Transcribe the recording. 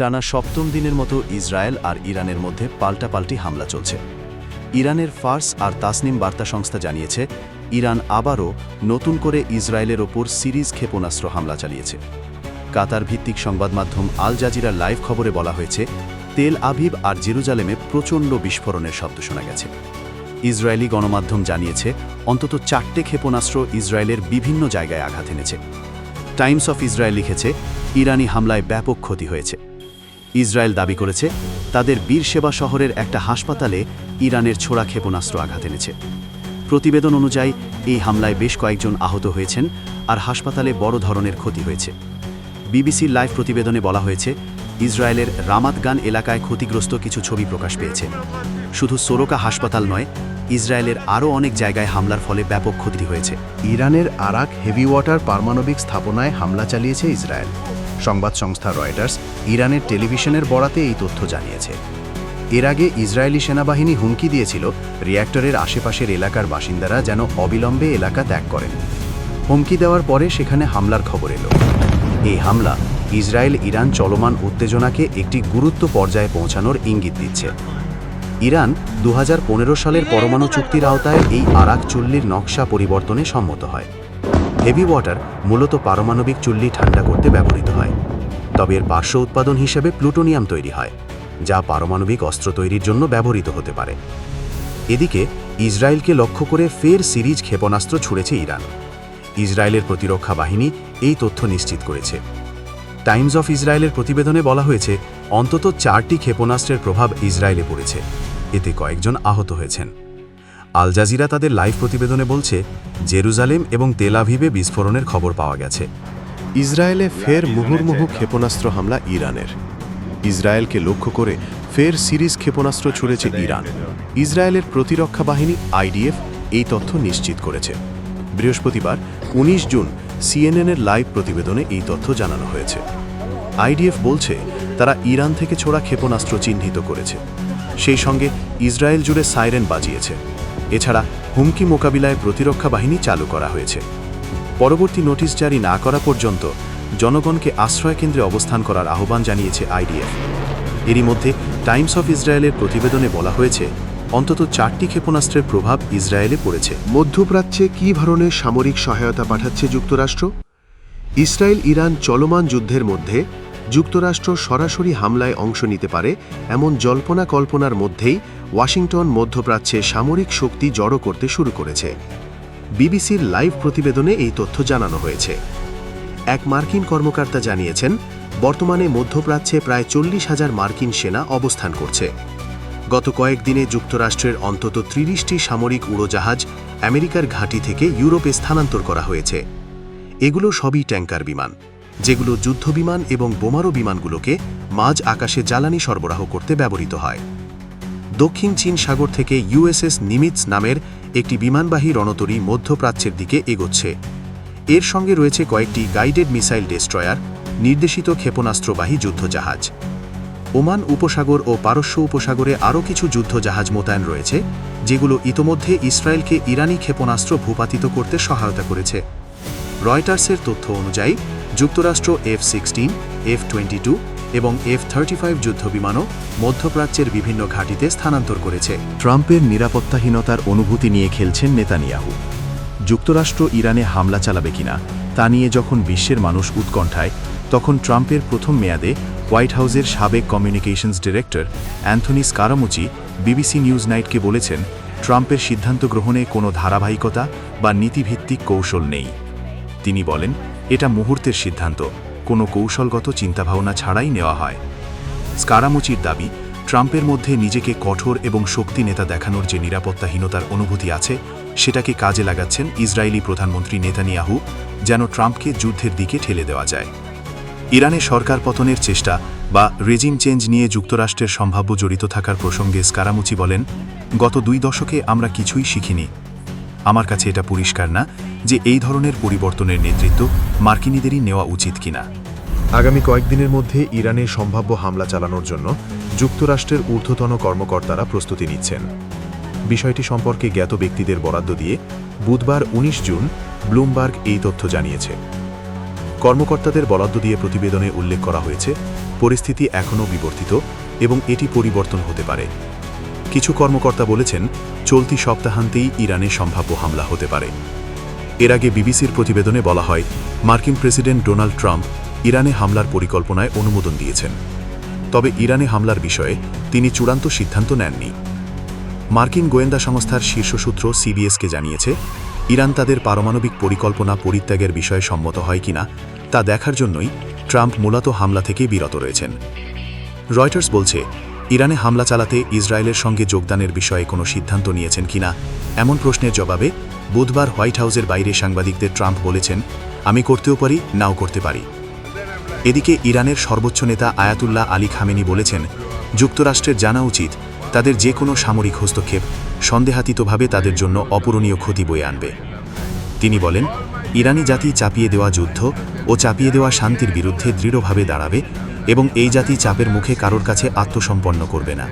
টানা সপ্তম দিনের মতো ইসরায়েল আর ইরানের মধ্যে পাল্টাপাল্টি হামলা চলছে। ইরানের ফার্স আর তাসনিম বার্তা সংস্থা জানিয়েছে, ইরান আবারও নতুন করে ইসরায়েলের ওপর সিরিজ ক্ষেপণাস্ত্র হামলা চালিয়েছে। কাতার ভিত্তিক সংবাদ মাধ্যম আল জাজিরার লাইভ খবরে বলা হয়েছে, তেল আভিব আর জেরুজালেমে প্রচণ্ড বিস্ফোরণের শব্দ শোনা গেছে। ইসরায়েলি গণমাধ্যম জানিয়েছে, অন্তত চারটে ক্ষেপণাস্ত্র ইসরায়েলের বিভিন্ন জায়গায় আঘাত এনেছে। টাইমস অফ ইসরায়েল লিখেছে, ইরানি হামলায় ব্যাপক ক্ষতি হয়েছে। ইসরায়েল দাবি করেছে, তাদের বীর সেবা শহরের একটা হাসপাতালে ইরানের ছোড়া ক্ষেপণাস্ত্র আঘাত এনেছে। প্রতিবেদন অনুযায়ী, এই হামলায় বেশ কয়েকজন আহত হয়েছেন আর হাসপাতালে বড় ধরনের ক্ষতি হয়েছে। বিবিসির লাইভ প্রতিবেদনে বলা হয়েছে, ইসরায়েলের রামাতগান এলাকায় ক্ষতিগ্রস্ত কিছু ছবি প্রকাশ পেয়েছে। শুধু সোরোকা হাসপাতাল নয়, ইসরায়েলের আরও অনেক জায়গায় হামলার ফলে ব্যাপক ক্ষতি হয়েছে। ইরানের আরাক হেভি ওয়াটার পারমাণবিক স্থাপনায় হামলা চালিয়েছে ইসরায়েল। সংবাদ সংস্থা রয়টার্স, ইরানের টেলিভিশনের বরাতে এই তথ্য জানিয়েছে। এর আগে ইসরায়েলি সেনাবাহিনী হুমকি দিয়েছিল রিয়্যাক্টরের আশেপাশের এলাকার বাসিন্দারা যেন অবিলম্বে এলাকা ত্যাগ করেন। হুমকি দেওয়ার পরে সেখানে হামলার খবর এলো। এই হামলা ইসরায়েল ইরান চলমান উত্তেজনাকে একটি গুরুত্ব পর্যায়ে পৌঁছানোর ইঙ্গিত দিচ্ছে। ইরান দু হাজার পনেরো সালের পরমাণু চুক্তির আওতায় এই আরাক চুল্লির নকশা পরিবর্তনে সম্মত হয়। হেভি ওয়াটার মূলত পারমাণবিক চুল্লি ঠান্ডা করতে ব্যবহৃত হয়। তবে এর পার্শ্ব উৎপাদন হিসেবে প্লুটোনিয়াম তৈরি হয়, যা পারমাণবিক অস্ত্র তৈরির জন্য ব্যবহৃত হতে পারে। এদিকে, ইসরায়েলকে লক্ষ্য করে ফের সিরিজ ক্ষেপণাস্ত্র ছুড়েছে ইরান। ইসরায়েলের প্রতিরক্ষা বাহিনী এই তথ্য নিশ্চিত করেছে। টাইমস অফ ইসরায়েলের প্রতিবেদনে বলা হয়েছে, অন্তত চারটি ক্ষেপণাস্ত্রের প্রভাব ইসরায়েলে পড়েছে। এতে কয়েকজন আহত হয়েছেন। আল জাজিরা তাদের লাইভ প্রতিবেদনে বলছে, জেরুজালেম এবং তেলাভিভে বিস্ফোরণের খবর পাওয়া গেছে। ইসরায়েলে ফের মুহুর্মুহু ক্ষেপণাস্ত্র হামলা ইরানের। ইসরায়েলকে লক্ষ্য করে ফের সিরিজ ক্ষেপণাস্ত্র ছুড়েছে ইরান। ইসরায়েলের প্রতিরক্ষা বাহিনী আইডিএফ এই তথ্য নিশ্চিত করেছে। বৃহস্পতিবার ১৯ জুন, সিএনএনের লাইভ প্রতিবেদনে এই তথ্য জানানো হয়েছে। আইডিএফ বলছে, তারা ইরান থেকে ছোড়া ক্ষেপণাস্ত্র চিহ্নিত করেছে। সেই সঙ্গে ইসরায়েল জুড়ে সাইরেন বাজিয়েছে। এছাড়া হুমকি মোকাবিলায় প্রতিরক্ষা বাহিনী চালু করা হয়েছে। পরবর্তী নোটিশ জারি না করা পর্যন্ত জনগণকে আশ্রয় কেন্দ্রে অবস্থান করার আহ্বান জানিয়েছে আইডিএফ। এরই মধ্যে টাইমস অফ ইসরায়েলের প্রতিবেদনে বলা হয়েছে, অন্তত চারটি ক্ষেপণাস্ত্রের প্রভাব ইসরায়েলে পড়েছে। মধ্যপ্রাচ্যে কী ধরনের সামরিক সহায়তা পাঠাচ্ছে যুক্তরাষ্ট্র? ইসরায়েল ইরান চলমান যুদ্ধের মধ্যে যুক্তরাষ্ট্র সরাসরি হামলায় অংশ নিতে পারে এমন জল্পনা কল্পনার মধ্যেই ওয়াশিংটন মধ্যপ্রাচ্যে সামরিক শক্তি জড়ো করতে শুরু করেছে। বিবিসির লাইভ প্রতিবেদনে এই তথ্য জানানো হয়েছে। এক মার্কিন কর্মকর্তা জানিয়েছেন, বর্তমানে মধ্যপ্রাচ্যে প্রায় চল্লিশ হাজার মার্কিন সেনা অবস্থান করছে। গত কয়েকদিনে যুক্তরাষ্ট্রের অন্তত ত্রিশটি সামরিক উড়োজাহাজ আমেরিকার ঘাঁটি থেকে ইউরোপে স্থানান্তর করা হয়েছে। এগুলো সবই ট্যাঙ্কার বিমান। যেগুলো যুদ্ধবিমান এবং বোমারো বিমানগুলোকে মাঝ আকাশে জ্বালানি সরবরাহ করতে ব্যবহৃত হয়। দক্ষিণ চীন সাগর থেকে ইউএসএস নিমিটস নামের একটি বিমানবাহী রণতরী মধ্যপ্রাচ্যের দিকে এগোচ্ছে। এর সঙ্গে রয়েছে কয়েকটি গাইডেড মিসাইল ডেস্ট্রয়ার, নির্দেশিত ক্ষেপণাস্ত্রবাহী যুদ্ধজাহাজ। ওমান উপসাগর ও পারস্য উপসাগরে আরও কিছু যুদ্ধজাহাজ মোতায়েন রয়েছে, যেগুলো ইতোমধ্যে ইসরায়েলকে ইরানি ক্ষেপণাস্ত্র ভূপাতিত করতে সহায়তা করেছে। রয়টার্সের তথ্য অনুযায়ী যুক্তরাষ্ট্র F sixteen F twenty two এবং এফ থার্টি ফাইভ যুদ্ধবিমানও মধ্যপ্রাচ্যের বিভিন্ন ঘাঁটিতে স্থানান্তর করেছে। ট্রাম্পের নিরাপত্তাহীনতার অনুভূতি নিয়ে খেলছেন নেতানিয়াহু। যুক্তরাষ্ট্র ইরানে হামলা চালাবে কিনা তা নিয়ে যখন বিশ্বের মানুষ উৎকণ্ঠায়, তখন ট্রাম্পের প্রথম মেয়াদে হোয়াইট হাউসের সাবেক communications director Anthony Scaramucci BBC News নাইটকে বলেছেন, ট্রাম্পের সিদ্ধান্ত গ্রহণে কোনো ধারাবাহিকতা বা নীতিভিত্তিক কৌশল নেই। তিনি বলেন এটা মুহূর্তের সিদ্ধান্ত। কোনো কৌশলগত চিন্তাভাবনা ছাড়াই নেওয়া হয়। স্কারামুচির দাবি, ট্রাম্পের মধ্যে নিজেকে কঠোর এবং শক্তি নেতা দেখানোর যে নিরাপত্তাহীনতার অনুভূতি আছে, সেটাকে কাজে লাগাচ্ছেন ইসরায়েলি প্রধানমন্ত্রী নেতানিয়াহু, যেন ট্রাম্পকে যুদ্ধের দিকে ঠেলে দেওয়া যায়। ইরানে সরকার পতনের চেষ্টা বা রেজিম চেঞ্জ নিয়ে যুক্তরাষ্ট্রের সম্ভাব্য জড়িত থাকার প্রসঙ্গে স্কারামুচি বলেন, গত দুই দশকে আমরা কিছুই শিখিনি। আমার কাছে এটা পরিষ্কার না যে এই ধরনের পরিবর্তনের নেতৃত্ব মার্কিনীদেরই নেওয়া উচিত কিনা। আগামী কয়েকদিনের মধ্যে ইরানে সম্ভাব্য হামলা চালানোর জন্য যুক্তরাষ্ট্রের ঊর্ধ্বতন কর্মকর্তারা প্রস্তুতি নিচ্ছেন। বিষয়টি সম্পর্কে জ্ঞাত ব্যক্তিদের বরাদ্দ দিয়ে বুধবার ১৯ জুন ব্লুমবার্গ এই তথ্য জানিয়েছে। কর্মকর্তাদের বরাদ্দ দিয়ে প্রতিবেদনে উল্লেখ করা হয়েছে, পরিস্থিতি এখনও বিবর্তিত এবং এটি পরিবর্তন হতে পারে। কিছু কর্মকর্তা বলেছেন, চলতি সপ্তাহান্তেই ইরানে সম্ভাব্য হামলা হতে পারে। এর আগে বিবিসির প্রতিবেদনে বলা হয়, মার্কিন প্রেসিডেন্ট ডোনাল্ড ট্রাম্প ইরানে হামলার পরিকল্পনায় অনুমোদন দিয়েছেন। তবে ইরানে হামলার বিষয়ে তিনি চূড়ান্ত সিদ্ধান্ত নেননি। মার্কিন গোয়েন্দা সংস্থার শীর্ষ সূত্র সিবিএসকে জানিয়েছে, ইরান তাদের পারমাণবিক পরিকল্পনা পরিত্যাগের বিষয়ে সম্মত হয় কিনা তা দেখার জন্যই ট্রাম্প মূলত হামলা থেকে বিরত রয়েছেন। রয়টার্স বলছে ইরানে হামলা চালাতে ইসরায়েলের সঙ্গে যোগদানের বিষয়ে কোনো সিদ্ধান্ত নিয়েছেন কিনা? এমন প্রশ্নের জবাবে বুধবার হোয়াইট হাউসের বাইরে সাংবাদিকদের ট্রাম্প বলেছেন, আমি করতেও পারি, নাও করতে পারি। এদিকে ইরানের সর্বোচ্চ নেতা আয়াতুল্লাহ আলী খামেনি বলেছেন, যুক্তরাষ্ট্রের জানা উচিত, তাদের যে কোনো সামরিক হস্তক্ষেপ সন্দেহাতীতভাবে তাদের জন্য অপূরণীয় ক্ষতি বয়ে আনবে। তিনি বলেন ইরানি জাতি চাপিয়ে দেওয়া যুদ্ধ ও চাপিয়ে দেওয়া শান্তির বিরুদ্ধে দৃঢ়ভাবে দাঁড়াবে এবং এই জাতি চাপের মুখে কারোর কাছে আত্মসম্পন্ন করবে না।